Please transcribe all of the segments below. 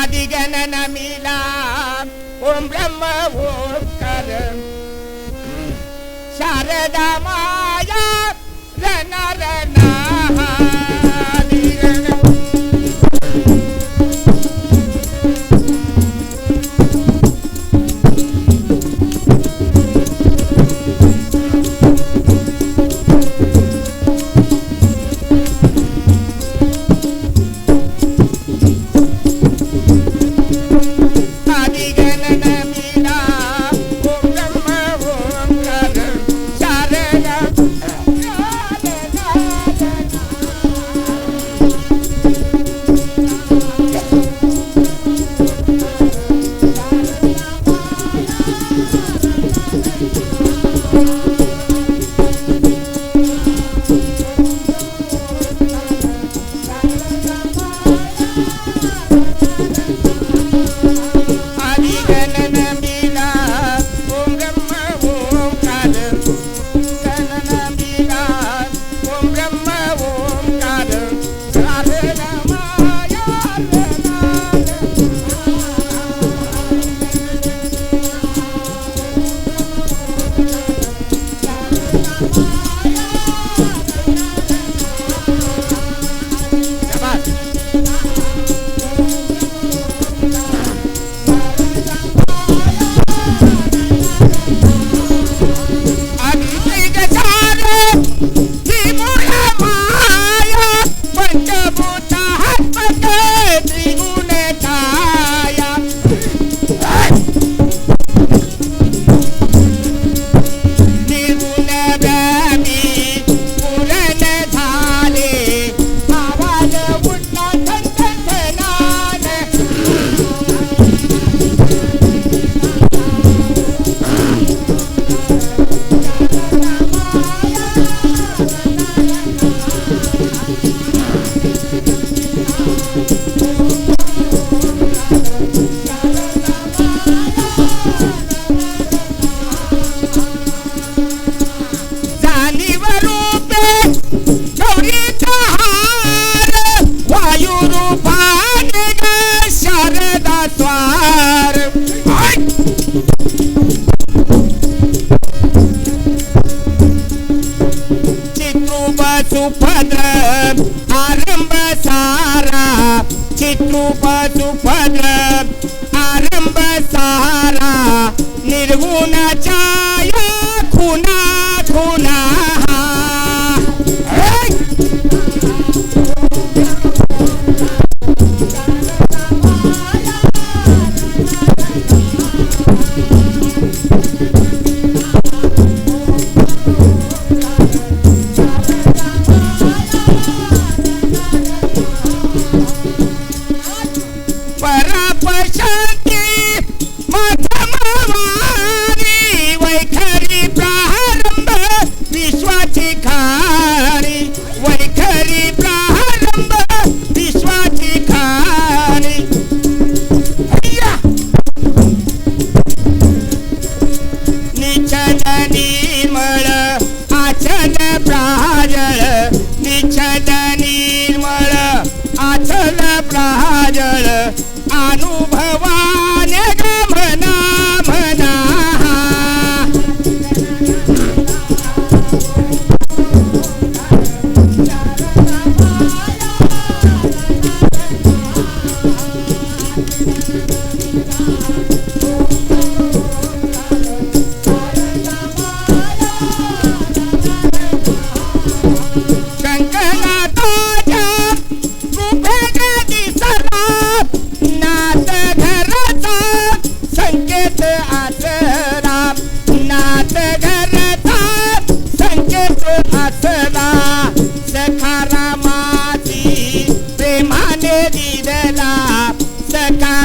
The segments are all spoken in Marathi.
ஆதிகனமிலாம் ஓம் பிரம்ம ஓம் கரம் சரதமாயா ரணர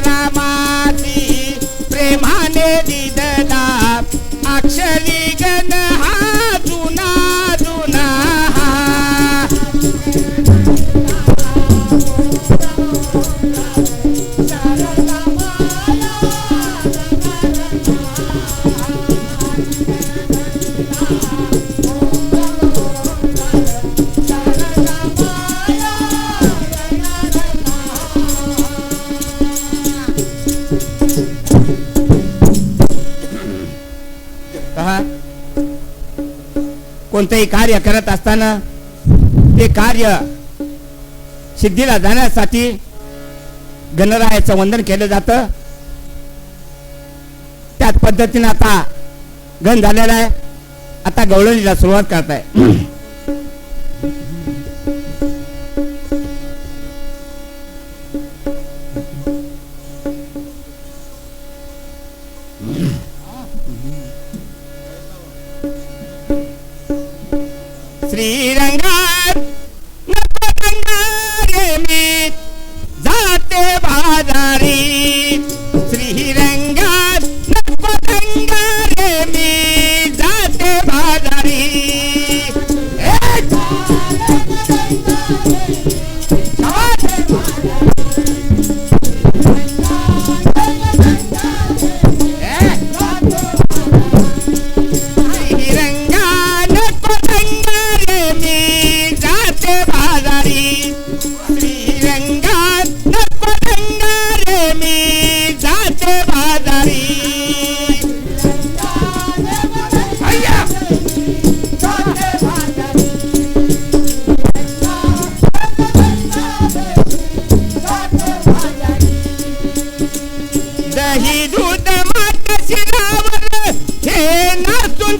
मला माती प्रेमाने दिदला अक्षरी कोणतंही कार्य करत असताना ते कार्य सिद्धीला जाण्यासाठी गणरायाचं वंदन केलं जातं. त्याच पद्धतीनं आता गण झालेला आहे. आता गवळणीला सुरुवात करताय.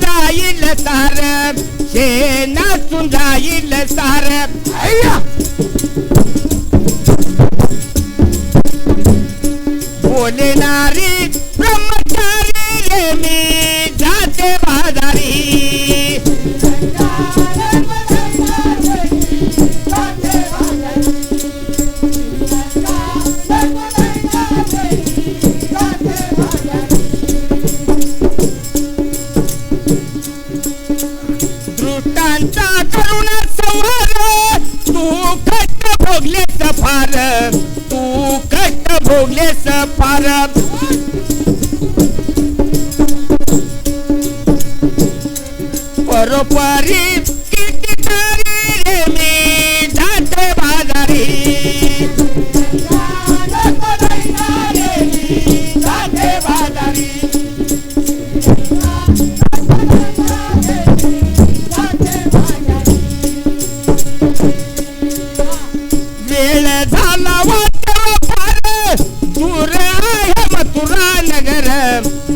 துந்தாயில் சார சேனா துந்தாயில் சார ஐயா போலே நாரி दृष्टांचा करुण संहार. तू कष्ट भोगलेस फार. तू कष्ट भोगलेस फार. Nagaram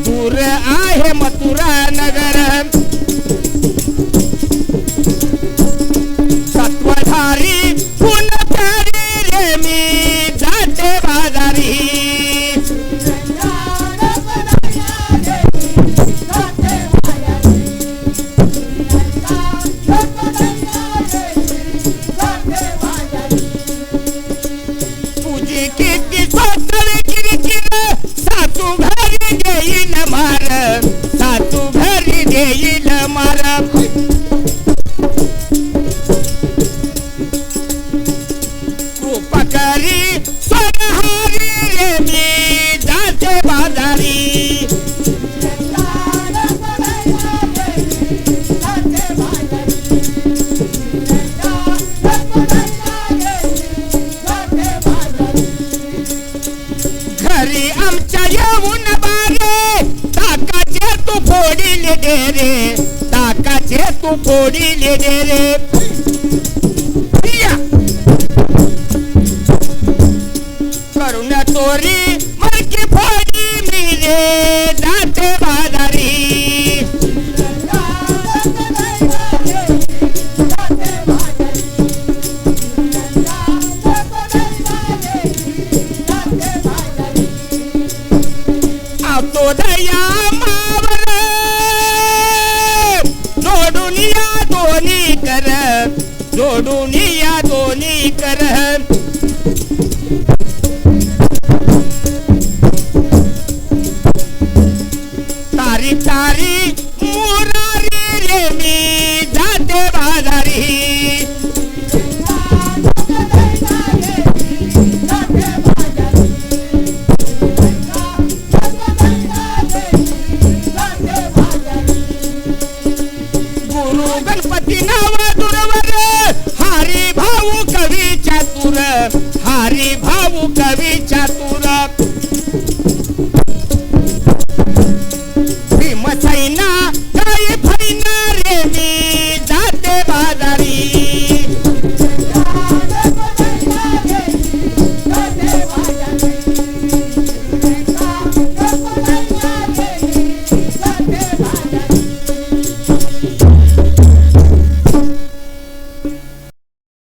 येईल देईल उपकारी स्वरहारी रे मी जाते बाजारी. घरी आमच्या येऊन फोडीले दे रे ताकाचे तू फोडीले दे रे या! करुण चोरी मरकी फोडी मी रे जाते बाजारी